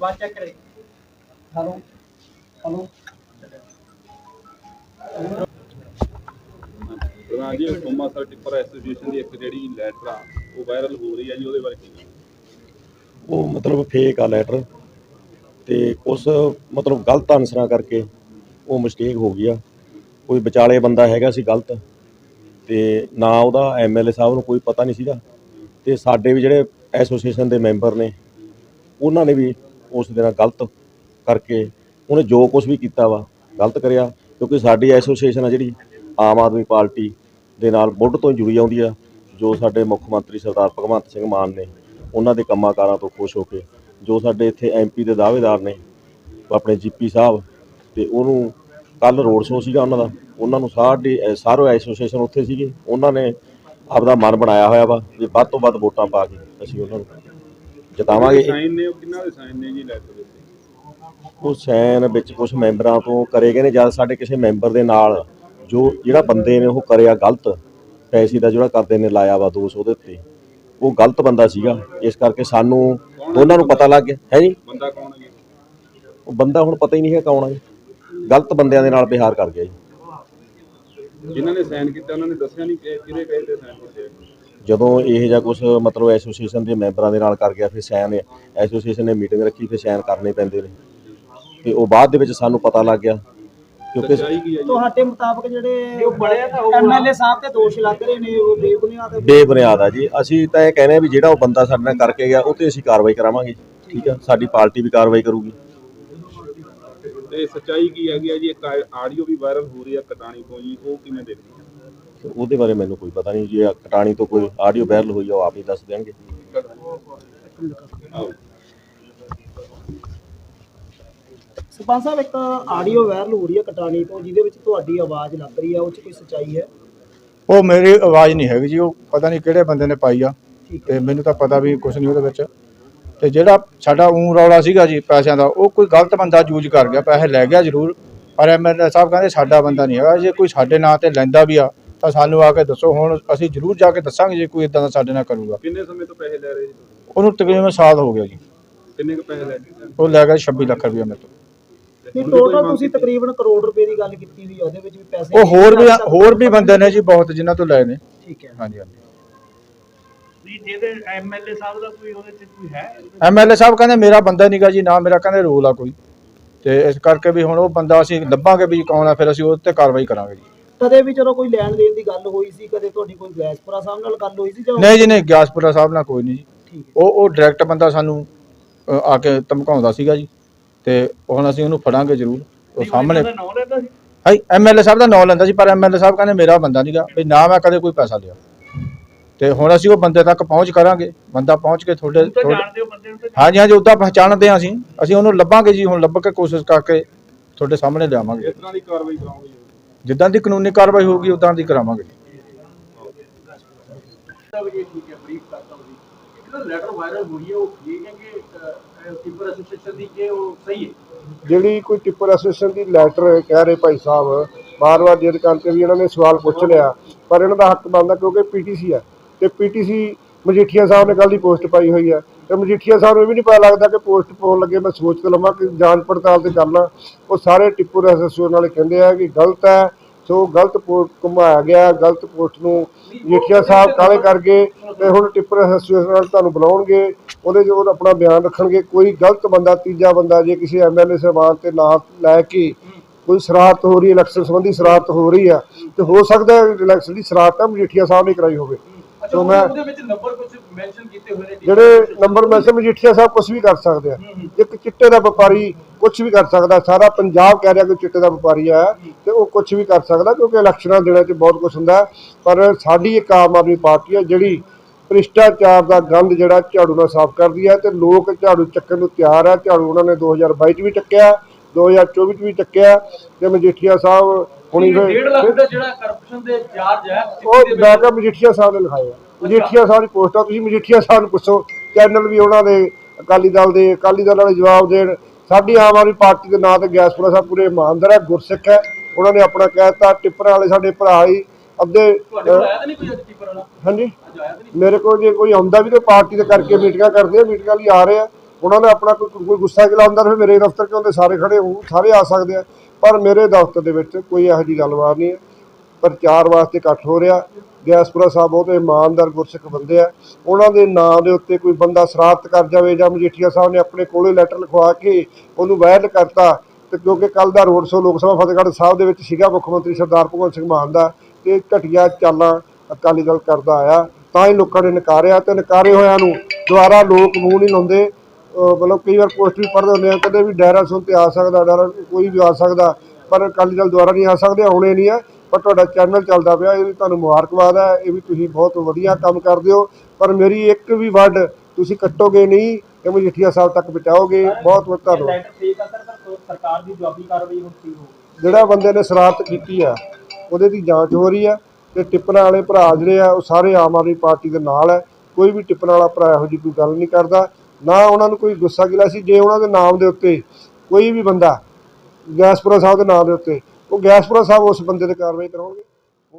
ਬਾਅਦ ਚੈੱਕ ਕਰੇ। Hello hello. ਪ੍ਰਧਾਨ ਜੀ ਸੋਮਾ ਸਰ ਟਿੱਪਰ ਐਸੋਸੀਏਸ਼ਨ ਦੀ ਇੱਕ ਜਿਹੜੀ ਲੈਟਰ ਆ ਉਹ ਵਾਇਰਲ ਹੋ ਰਹੀ ਹੈ ਜੀ ਉਹਦੇ ਬਾਰੇ ਕੀ ਕਹੋਗੇ? ਉਹ ਮਤਲਬ ਫੇਕ ਆ ਲੈਟਰ ਤੇ ਉਸ ਮਤਲਬ ਗਲਤ ਆਨਸਰਾਂ ਕਰਕੇ ਉਹ ਮਿਸਟੇਕ ਹੋ ਗਈ ਆ। ਕੋਈ ਵਿਚਾਲੇ ਬੰਦਾ ਹੈਗਾ ਸੀ ਗਲਤ ਤੇ ਨਾ ਉਹਦਾ ਐਮਐਲਏ ਸਾਹਿਬ ਨੂੰ ਕੋਈ ਪਤਾ ਨਹੀਂ ਸੀਗਾ ਤੇ ਸਾਡੇ ਵੀ ਜਿਹੜੇ ਐਸੋਸੀਏਸ਼ਨ ਦੇ ਮੈਂਬਰ ਨੇ ਉਹਨਾਂ ਨੇ ਵੀ ਉਸ ਦੇ ਨਾਲ ਗਲਤ ਕਰਕੇ ਉਹਨੇ ਜੋ ਕੁਝ ਵੀ ਕੀਤਾ ਵਾ, ਗਲਤ ਕਰਿਆ, ਕਿਉਂਕਿ ਸਾਡੀ ਐਸੋਸੀਏਸ਼ਨ ਆ ਜਿਹੜੀ ਆਮ ਆਦਮੀ ਪਾਰਟੀ ਦੇ ਨਾਲ ਮੁੱਢ ਤੋਂ ਹੀ ਜੁੜੀ ਆਉਂਦੀ ਆ, ਜੋ ਸਾਡੇ ਮੁੱਖ ਮੰਤਰੀ ਸਰਦਾਰ ਭਗਵੰਤ ਸਿੰਘ ਮਾਨ ਨੇ ਉਹਨਾਂ ਦੇ ਕੰਮਾਂ ਕਾਰਾਂ ਤੋਂ ਖੁਸ਼ ਹੋ ਕੇ, ਜੋ ਸਾਡੇ ਇੱਥੇ ਐਮਪੀ ਦੇ ਦਾਅਵੇਦਾਰ ਨੇ, ਆਪਣੇ ਜੀਪੀ ਸਾਹਿਬ ਤੇ ਉਹਨੂੰ ਕੱਲ ਰੋਡ ਸ਼ੋਅ ਸੀਗਾ ਉਹਨਾਂ ਦਾ, ਉਹਨਾਂ ਨੂੰ ਸਾਡੀ, ਅਹ ਐਸੋਸੀਏਸ਼ਨ ਉੱਥੇ ਸੀਗੇ, ਉਹਨਾਂ ਨੇ ਆਪਦਾ ਮਨ ਬਣਾਇਆ ਹੋਇਆ ਵਾ ਜੇ ਵੱਧ ਤੋਂ ਵੱਧ ਵੋਟਾਂ ਪਾ ਕੇ ਅਸੀਂ ਉਹਨਾਂ ਨੂੰ ਜਿਤਾਵਾਂਗੇ। ਸਾਈਨ ਨੇ ਉਹ ਕਿੰਨਾ ਦੇ ਸਾਈਨ ਨੇ ਜੀ ਲੈਟਰ ਦੇ ਉਹ ਸੈਨ ਵਿੱਚ ਕੁਝ ਮੈਂਬਰਾਂ ਤੋਂ ਕਰੇ ਗਏ ਨੇ ਜਦ ਸਾਡੇ ਕਿਸੇ ਮੈਂਬਰ ਦੇ ਨਾਲ ਜੋ ਜਿਹੜਾ ਬੰਦੇ ਨੇ ਉਹ ਕਰਿਆ ਗਲਤ ਪੈਸੇ ਦਾ ਜਿਹੜਾ ਕਰਦੇ ਨੇ ਲਾਇਆ ਵਾ ਦੋਸ਼ ਉਹਦੇ ਉੱਤੇ। ਉਹ ਗਲਤ ਬੰਦਾ ਸੀਗਾ ਇਸ ਕਰਕੇ ਸਾਨੂੰ ਉਹਨਾਂ ਨੂੰ ਪਤਾ ਲੱਗ ਗਿਆ। ਹੈ ਜੀ? ਬੰਦਾ ਕੌਣ ਹੈ ਉਹ ਬੰਦਾ ਹੁਣ ਪਤਾ ਹੀ ਨਹੀਂ ਹੈ ਕੌਣ ਹੈ ਗਲਤ ਬੰਦਿਆਂ ਦੇ ਨਾਲ ਵਿਹਾਰ ਕਰ ਗਿਆ ਜੀ। ਜਿਨ੍ਹਾਂ ਨੇ ਸਾਈਨ ਕੀਤਾ ਉਹਨਾਂ ਨੇ ਦੱਸਿਆ ਨਹੀਂ ਕਿ ਕਿਹਦੇ ਕਹੇ ਤੇ ਸਾਈਨ ਕੀਤੇ। ਜਦੋਂ ਇਹ ਜਿਹਾ ਕੁਝ ਮਤਲਬ ਐਸੋਸੀਏਸ਼ਨ ਦੇ ਮੈਂਬਰਾਂ ਦੇ ਨਾਲ ਕਰ ਗਿਆ ਫਿਰ ਸਾਈਨ ਐਸੋਸੀਏਸ਼ਨ ਨੇ ਮੀਟਿੰਗ ਰੱਖੀ ਫਿਰ ਸਾਈਨ ਕਰਨੇ ਪੈਂਦੇ ਨੇ। ਤੇ ਉਹ ਬਾਅਦ ਦੇ ਵਿੱਚ ਸਾਨੂੰ ਪਤਾ ਲੱਗ ਗਿਆ ਕਿਉਂਕਿ ਜੀ? ਤੁਹਾਡੇ ਮੁਤਾਬਕ ਜਿਹੜੇ ਐਮਐਲਏ ਸਾਹਿਬ ਤੇ ਦੋਸ਼ ਲੱਗ ਰਹੇ ਨੇ ਉਹ ਬੇਬੁਨਿਆਦ ਬੇਬੁਨਿਆਦ ਆ ਜੀ। ਅਸੀਂ ਤਾਂ ਇਹ ਕਹਿੰਦੇ ਆ ਵੀ ਜਿਹੜਾ ਉਹ ਬੰਦਾ ਸਾਡੇ ਨਾਲ ਕਰਕੇ ਗਿਆ ਉਹ ਤੇ ਅਸੀਂ ਕਾਰਵਾਈ ਕਰਾਵਾਂਗੇ ਠੀਕ ਆ? ਸਾਡੀ ਪਾਰਟੀ ਵੀ ਕਾਰਵਾਈ ਕਰੂਗੀ। ਤੇ ਸੱਚਾਈ ਕੀ ਹੈਗੀ ਹੈ ਜੀ? ਇੱਕ ਆਡੀਓ ਵੀ ਵਾਇਰਲ ਹੋ ਰਹੀ ਹੈ ਕਟਾਣੀ ਤੋਂ ਜੀ ਉਹ ਕਿਵੇਂ ਦੇਖਦੇ ਤੇ ਉਹਦੇ ਬਾਰੇ ਮੈਨੂੰ ਕੋਈ ਪਤਾ ਨਹੀਂ ਜੇ ਕਟਾਣੀ ਤੋਂ ਕੋਈ ਆਡੀਓ ਵਾਇਰਲ ਹੋਈ ਆ ਉਹ ਆਪ ਹੀ ਦੱਸ ਦੇਣਗੇ। ਸਰਪੰਚ ਸਾਹਿਬ ਇੱਕ ਆਡੀਓ ਵਾਇਰਲ ਹੋ ਰਹੀ ਹੈ ਕਟਾਣੀ ਤੋਂ ਜਿਹਦੇ ਵਿੱਚ ਤੁਹਾਡੀ ਆਵਾਜ਼ ਲੱਗ ਰਹੀ ਹੈ ਉਹ 'ਚ ਕੋਈ ਸੱਚਾਈ ਹੈ? ਉਹ ਮੇਰੀ ਆਵਾਜ਼ ਨਹੀਂ ਹੈਗੀ ਜੀ ਉਹ ਪਤਾ ਨਹੀਂ ਕਿਹੜੇ ਬੰਦੇ ਨੇ ਪਾਈ ਆ ਤੇ ਮੈਨੂੰ ਤਾਂ ਪਤਾ ਵੀ ਕੁਝ ਨਹੀਂ ਉਹਦੇ ਵਿੱਚ। ਤੇ ਜਿਹੜਾ ਸਾਡਾ ਊਂ ਰੌਲਾ ਸੀਗਾ ਜੀ ਪੈਸਿਆਂ ਦਾ ਉਹ ਕੋਈ ਗਲਤ ਬੰਦਾ ਯੂਜ਼ ਕਰ ਗਿਆ ਪੈਸੇ ਲੈ ਗਿਆ ਜ਼ਰੂਰ ਪਰ ਐਮਐਲਏ ਸਾਹਿਬ ਕਹਿੰਦੇ ਸਾਡਾ ਬੰਦਾ ਨਹੀਂ ਹੈਗਾ ਜੇ ਕੋਈ ਸਾਡੇ ਨਾਂ ਤੇ ਲੈਂਦਾ ਵੀ ਆ ਤਾਂ ਸਾਨੂੰ ਆ ਕੇ ਦੱਸੋ ਹੁਣ ਅਸੀਂ ਜ਼ਰੂਰ ਜਾ ਕੇ ਦੱਸਾਂਗੇ ਜੇ ਕੋਈ ਇਦਾਂ ਦਾ ਸਾਡੇ ਨਾਲ ਕਰੂਗਾ। ਕਿੰਨੇ ਸਮੇਂ ਤੋਂ ਪੈਸੇ ਲੈ ਰਹੇ ਜੀ ਉਹਨੂੰ ਤਕਰੀਬਨ ਸਾਲ ਹੋ ਗਿਆ ਜੀ। ਕਿੰਨੇ ਕੁ ਪੈਸੇ ਲੈ ਕੇ ਉਹ ਲੈ ਗਿਆ 26 ਲੱਖ ਰੁਪਏ ਮੇਰੇ ਤੋਂ। ਨਹੀਂ ਟੋਟਲ ਤੁਸੀਂ ਤਕਰੀਬਨ ਕਰੋੜ ਰੁਪਏ ਦੀ ਗੱਲ ਕੀਤੀ ਹੈ ਉਹਦੇ ਵਿੱਚ ਵੀ ਪੈਸੇ ਉਹ ਹੋਰ ਵੀ ਹੋਰ ਵੀ ਬੰਦੇ ਨੇ ਜੀ ਬਹੁਤ ਜਿਨ੍ਹਾਂ ਤੋਂ ਲਏ ਨੇ। ਠੀਕ ਹੈ। ਹਾਂਜੀ ਹਾਂਜੀ। ਵੀ ਜਿਹਦੇ ਐਮਐਲਏ ਸਾਹਿਬ ਦਾ ਕੋਈ ਉਹਦੇ 'ਚ ਕੋਈ ਹੈ? ਐਮਐਲਏ ਸਾਹਿਬ ਕਹਿੰਦੇ ਮੇਰਾ ਬੰਦਾ ਨਹੀਂਗਾ ਜੀ ਨਾ ਮੇਰਾ ਕਹਿੰਦੇ ਰੋਲ ਆ ਕੋਈ। ਤੇ ਇਸ ਕਰਕੇ ਵੀ ਹੁਣ ਉਹ ਬੰਦਾ ਅਸੀਂ ਲੱਭਾਂਗੇ ਵੀ ਕੌਣ ਆ ਫਿਰ ਅਸੀਂ ਉਹ ਤੇ ਕਾਰਵਾਈ ਕਰਾਂਗੇ ਜੀ। ਕਦੇ ਵੀ ਚਲੋ ਕੋਈ ਲੈਣ ਦੇਣ ਦੀ ਗੱਲ ਹੋਈ ਸੀ ਕਦੇ ਤੁਹਾਡੀ ਕੋਈ ਗੈਸਪੁਰਾ ਸਾਹਿਬ ਨਾਲ ਗੱਲ ਹੋਈ ਸੀ ਜਾਂ ਨਹੀਂ ਜੀ ਨਹੀਂ ਗਿਆਸਪੁਰਾ ਸਾਹਿਬ ਨਾਲ ਕੋਈ ਨਹੀਂ ਜੀ। ਠੀਕ ਉਹ ਉਹ ਡਾਇਰੈਕਟ ਬੰਦਾ ਸਾਨੂੰ ਅ, ਆ ਕੇ ਧਮਕਾਉਂਦਾ ਸੀਗਾ ਜੀ। ਤੇ ਹੁਣ ਅਸੀਂ ਉਹਨੂੰ ਫੜਾਂਗੇ ਜ਼ਰੂਰ। ਉਹ ਸਾਹਮਣੇ ਨਾਂ ਲੈਂਦਾ ਸੀ। ਹਾਈ ਐਮਐਲਏ ਸਾਹਿਬ ਦਾ ਨਾਂ ਲੈਂਦਾ ਸੀ ਪਰ ਐਮਐਲਏ ਸਾਹਿਬ ਕਹਿੰਦੇ ਮੇਰਾ ਬੰਦਾ ਨਹੀਂਗਾ ਵੀ ਨਾ ਮੈਂ ਕਦੇ ਕੋਈ ਪੈਸਾ ਲਿਆ। ਤੇ ਹੁਣ ਅਸੀਂ ਉਹ ਬੰਦੇ ਤੱਕ ਪਹੁੰਚ ਕਰਾਂਗੇ। ਬੰਦਾ ਪਹੁੰਚ ਕੇ ਤੁਹਾਡੇ ਤੁਹਾਡੇ- ਜਾਣਦੇ ਹੋ ਬੰਦੇ ਨੂੰ ਤਾਂ ਹਾਂਜੀ ਹਾਂਜੀ ਉਦਾਂ ਪਛਾਣਦੇ ਹਾਂ ਅਸੀਂ। ਅਸੀਂ ਉਹਨੂੰ ਲੱਭਾਂਗੇ ਜੀ ਹੁਣ ਲੱਭ ਕੇ ਕੋਸ਼ਿਸ਼ ਕਰਕੇ ਤੁਹਾਡੇ ਸਾਹਮਣੇ ਲਿਆਵਾਂਗੇ। ਇਸ ਤਰ੍ਹਾਂ ਦੀ ਕਾਰਵਾਈ ਕਰਾਉਂਗੇ ਜਿੱਦਾਂ ਦੀ ਕਾਨੂੰਨੀ ਕਾਰਵਾਈ ਹੋਊਗੀ, ਉਦਾਂ ਦੀ ਕਰਾਵਾਂਗੇ। ਜਿਹੜੀ ਕੋਈ ਟਿੱਪਰ ਐਸੋਸੀਏਸ਼ਨ ਦੀ ਲੈਟਰ ਕਹਿ ਰਹੇ ਭਾਈ ਸਾਹਿਬ, ਬਾਰ-ਬਾਰ ਜਿੱਦ ਕਰਕੇ ਵੀ ਇਹਨਾਂ ਨੇ ਸਵਾਲ ਪੁੱਛ ਲਿਆ, ਪਰ ਇਹਨਾਂ ਦਾ ਹੱਕ ਬਣਦਾ ਕਿਉਂਕਿ ਪੀਟੀਸੀ ਹੈ ਤੇ ਪੀਟੀਸੀ ਮਜੀਠੀਆ ਸਾਹਿਬ ਨੇ ਕੱਲ੍ਹ ਦੀ ਪੋਸਟ ਪਾਈ ਹੋਈ ਹੈ। ਤੇ ਮਜੀਠੀਆ ਸਾਹਿਬ ਨੂੰ ਇਹ ਵੀ ਨਹੀਂ ਪਤਾ ਲੱਗਦਾ ਕਿ ਪੋਸਟ ਪਾਉਣ ਲੱਗੇ ਮੈਂ ਸੋਚ ਤੇ ਲਵਾਂ ਕਿ ਜਾਂਚ ਪੜਤਾਲ ਤੇ ਕਰਨਾ। ਉਹ ਸਾਰੇ ਟਿੱਪਰ ਐਸੋਸੀਏਸ਼ਨ ਵਾਲੇ ਕਹਿੰਦੇ ਆ ਕਿ ਗਲਤ ਹੈ। ਸੋ ਗਲਤ ਪੋਸਟ ਘੁਮਾਇਆ ਗਿਆ, ਗਲਤ ਪੋਸਟ ਨੂੰ ਮਜੀਠੀਆ ਸਾਹਿਬ ਕਾਲੇ ਕਰਕੇ ਤੇ ਹੁਣ ਟਿੱਪਰ ਐਸੋਸੀਏਸ਼ਨ ਨਾਲ ਤੁਹਾਨੂੰ ਬੁਲਾਉਣਗੇ। ਉਹਦੇ 'ਚ ਉਹ ਆਪਣਾ ਬਿਆਨ ਰੱਖਣਗੇ। ਕੋਈ ਗਲਤ ਬੰਦਾ, ਤੀਜਾ ਬੰਦਾ ਜੇ ਕਿਸੇ ਐਮਐਲਏ ਸਾਹਿਬਾਨ ਤੇ ਨਾਂ ਲੈ ਕੇ ਕੋਈ ਸ਼ਰਾਰਤ ਹੋ ਰਹੀ ਹੈ, ਇਲੈਕਸ਼ਨ ਸੰਬੰਧੀ ਸ਼ਰਾਰਤ ਹੋ ਰਹੀ ਆ ਤੇ ਹੋ ਸਕਦਾ ਇਲੈਕਸ਼ਨ ਦੀ ਸ਼ਰਾਰਤ ਹੈ, ਮਜੀਠੀਆ ਸਾਹਿਬ ਨੇ ਕਰਾਈ ਹੋਵੇ। ਸੋ ਮੈਂ ਉਹਦੇ ਵਿੱਚ ਨੰਬਰ ਕੁਝ ਮੈਂਸ਼ਨ ਕੀਤੇ ਹੋਏ ਨੇ ਜਿਹੜੇ ਨੰਬਰ ਮੈਸੇਜ ਮਜੀਠੀਆ ਸਾਹਿਬ ਕੁਝ ਵੀ ਕਰ ਸਕਦੇ ਆ। ਇੱਕ ਚਿੱਟੇ ਦਾ ਵਪਾਰੀ ਕੁਝ ਵੀ ਕਰ ਸਕਦਾ ਸਾਰਾ ਪੰਜਾਬ ਕਹਿ ਰਿਹਾ ਕਿ ਚਿੱਟੇ ਦਾ ਵਪਾਰੀ ਆ ਤੇ ਉਹ ਕੁਝ ਵੀ ਕਰ ਸਕਦਾ ਕਿਉਂਕਿ ਇਲੈਕਸ਼ਨਾਂ ਦੇ ਵਿੱਚ ਬਹੁਤ ਕੁਝ ਹੁੰਦਾ। ਪਰ ਸਾਡੀ ਇੱਕ ਆਮ ਆਦਮੀ ਪਾਰਟੀ ਹੈ ਜਿਹੜੀ ਭ੍ਰਿਸ਼ਟਾਚਾਰ ਦਾ ਗੰਦ ਜਿਹੜਾ ਝਾੜੂ ਨਾਲ ਸਾਫ਼ ਕਰਦੀ ਹੈ ਤੇ ਲੋਕ ਝਾੜੂ ਚੱਕਣ ਨੂੰ ਤਿਆਰ ਆ। ਝਾੜੂ ਉਹਨਾਂ ਨੇ 2022 ਚ ਵੀ ਚੱਕਿਆ 2024 ਚ ਵੀ ਚੱਕਿਆ। ਤੇ ਮਜੀਠੀਆ ਸਾਹਿਬ ਹੁਣੀ ਫਿਰ- 1.5 ਲੱਖ ਦਾ ਜਿਹੜਾ ਕਰਪਸ਼ਨ ਦੇ ਚਾਰਜ ਹੈ ਉਹ ਮੈਂ ਕਿਹਾ ਮਜੀਠੀਆ ਸਾਹਿਬ ਨੇ ਲਿਖਾਇਆ ਮਜੀਠੀਆ ਸਾਹਿਬ ਦੀ ਪੋਸਟ ਆ ਤੁਸੀਂ ਮਜੀਠੀਆ ਸਾਹਿਬ ਨੂੰ ਪੁੱਛੋ ਚੈਨਲ ਵੀ ਉਹਨਾਂ ਦੇ ਅਕਾਲੀ ਦਲ ਦੇ ਅਕਾਲੀ ਦਲ ਵਾਲੇ ਜਵਾਬ ਦੇਣ। ਸਾਡੀ ਆਮ ਆਦਮੀ ਪਾਰਟੀ ਦੇ ਨਾਂ ਤੇ ਗੈਸਪੁਰਾ ਸਾਹਿਬ ਪੂਰੇ ਇਮਾਨਦਾਰ ਹੈ ਗੁਰਸਿੱਖ ਹੈ ਉਹਨਾਂ ਨੇ ਆਪਣਾ ਕਹਿ ਦਿੱਤਾ ਟਿੱਪਰਾਂ ਵਾਲੇ ਸਾਡੇ ਭਰਾ ਹੀ ਅੱਧੇ ਤੁਹਾਡੇ ਕੋਲ ਆਇਆ ਤਾਂ ਨਹੀਂ ਕੋਈ ਅੱਜ ਕੀਪਰ ਵਾਲਾ? ਹਾਂਜੀ? ਅੱਜ ਆਇਆ ਤਾਂ ਨਹੀਂ? ਮੇਰੇ ਕੋਲ ਜੇ ਕੋਈ ਆਉਂਦਾ ਵੀ ਤਾਂ ਪਾਰਟੀ ਦੇ ਕਰਕੇ ਮੀਟਿੰਗਾਂ ਕਰਦੇ ਆ ਮੀਟਿੰਗਾਂ ਲਈ ਆ ਰਹੇ ਆ। ਉਹਨਾਂ ਨੇ ਆਪਣਾ ਕੋਈ ਕੋਈ ਗੁੱਸਾ ਗਿਲਾ ਹੁੰਦਾ ਤਾਂ ਫਿਰ ਮੇਰੇ ਦਫ਼ਤਰ ਕਿਉਂ ਦੇ ਸਾਰੇ ਖੜੇ ਹੋ ਸਾਰੇ ਆ ਸਕਦੇ ਆ। ਪਰ ਮੇਰੇ ਦਫ਼ਤਰ ਦੇ ਵਿੱਚ ਕੋਈ ਇਹੋ ਜਿਹੀ ਗੱਲਬਾਤ ਨਹੀਂ ਹੈ। ਪ੍ਰਚਾਰ ਵਾਸਤੇ ਇਕੱਠ ਹੋ ਰਿਹਾ। ਗਿਆਸਪੁਰਾ ਸਾਹਿਬ ਬਹੁਤ ਇਮਾਨਦਾਰ, ਗੁਰਸਿੱਖ ਬੰਦੇ ਆ। ਉਹਨਾਂ ਦੇ ਨਾਂ ਦੇ ਉੱਤੇ ਕੋਈ ਬੰਦਾ ਸ਼ਰਾਰਤ ਕਰ ਜਾਵੇ ਜਾਂ ਮਜੀਠੀਆ ਸਾਹਿਬ ਨੇ ਆਪਣੇ ਕੋਲੇ ਲੈਟਰ ਲਿਖਵਾ ਕੇ ਉਹਨੂੰ ਵਾਇਰਲ ਕਰਤਾ, ਤੇ ਕਿਉਂਕਿ ਕੱਲ ਦਾ ਰੋਡ ਸ਼ੋ ਲੋਕ ਸਭਾ ਫਤਿਹਗੜ੍ਹ ਸਾਹਿਬ ਦੇ ਵਿੱਚ ਸੀਗਾ, ਮੁੱਖ ਮੰਤਰੀ ਸਰਦਾਰ ਭਗਵੰਤ ਸਿੰਘ ਮਾਨ ਦਾ, ਤੇ ਘਟੀਆ ਚਾਲਾਂ ਅਕਾਲੀ ਦਲ ਕਰਦਾ ਆਇਆ। ਤਾਂ ਹੀ ਲੋਕਾਂ ਨੇ ਨਕਾਰਿਆ ਤੇ ਨਕਾਰੇ ਹੋਇਆਂ ਨੂੰ ਦੁਬਾਰਾ ਲੋਕ ਮੂੰਹ ਨਹੀਂ ਲਾਉਂਦੇ। ਮਤਲਬ ਕਈ ਵਾਰ ਪੋਸਟ ਵੀ ਪੜ੍ਹਦੇ ਹੁੰਦੇ ਆ ਕਦੇ ਵੀ ਡੈਰਾ ਸੁਣ ਤੇ ਆ ਸਕਦਾ ਡੈਰਾ ਕੋਈ ਵੀ ਆ ਸਕਦਾ ਪਰ ਅਕਾਲੀ ਦਲ ਦੁਆਰਾ ਨਹੀਂ ਆ ਸਕਦੇ ਹੁਣੇ ਨਹੀਂ ਆ ਪਰ ਤੁਹਾਡਾ ਚੈਨਲ ਚੱਲਦਾ ਪਿਆ ਇਹ ਵੀ ਤੁਹਾਨੂੰ ਮੁਬਾਰਕਬਾਦ ਹੈ ਇਹ ਵੀ ਤੁਸੀਂ ਬਹੁਤ ਵਧੀਆ ਕੰਮ ਕਰਦੇ ਹੋ ਪਰ ਮੇਰੀ ਇੱਕ ਵੀ ਵਰਡ ਤੁਸੀਂ ਕੱਟੋਗੇ ਨਹੀਂ ਇਹ ਮਜੀਠੀਆ ਸਾਹਿਬ ਤੱਕ ਪਹੁੰਚਾਓਗੇ ਬਹੁਤ ਬਹੁਤ ਧੰਨਵਾਦ। ਸਰਕਾਰ ਦੀ ਜਵਾਬੀ ਕਾਰਵਾਈ ਹੁਣ ਕੀ ਹੋਊਗੀ ਜਿਹੜਾ ਬੰਦੇ ਨੇ ਸ਼ਰਾਰਤ ਕੀਤੀ ਆ ਉਹਦੇ ਦੀ ਜਾਂਚ ਹੋ ਰਹੀ ਆ ਤੇ ਟਿੱਪਣ ਵਾਲੇ ਭਰਾ ਜਿਹੜੇ ਆ ਉਹ ਸਾਰੇ ਆਮ ਆਦਮੀ ਪਾਰਟੀ ਦੇ ਨਾਲ ਹੈ ਕੋਈ ਵੀ ਟਿੱਪਣ ਵਾਲਾ ਭਰਾ ਇਹੋ ਜਿਹੀ ਕੋਈ ਗੱਲ ਨਹੀਂ ਕਰਦਾ ਨਾ ਉਹਨਾਂ ਨੂੰ ਕੋਈ ਗੁੱਸਾ ਗਿਲਾ ਸੀ, ਜੇ ਉਹਨਾਂ ਦੇ ਨਾਮ ਦੇ ਉੱਤੇ ਕੋਈ ਵੀ ਬੰਦਾ ਗੈਸਪੁਰਾ ਸਾਹਿਬ ਦੇ ਨਾਮ ਦੇ ਉੱਤੇ, ਉਹ ਗੈਸਪੁਰਾ ਸਾਹਿਬ ਉਸ ਬੰਦੇ ਤੇ ਕਾਰਵਾਈ ਕਰਾਉਣਗੇ।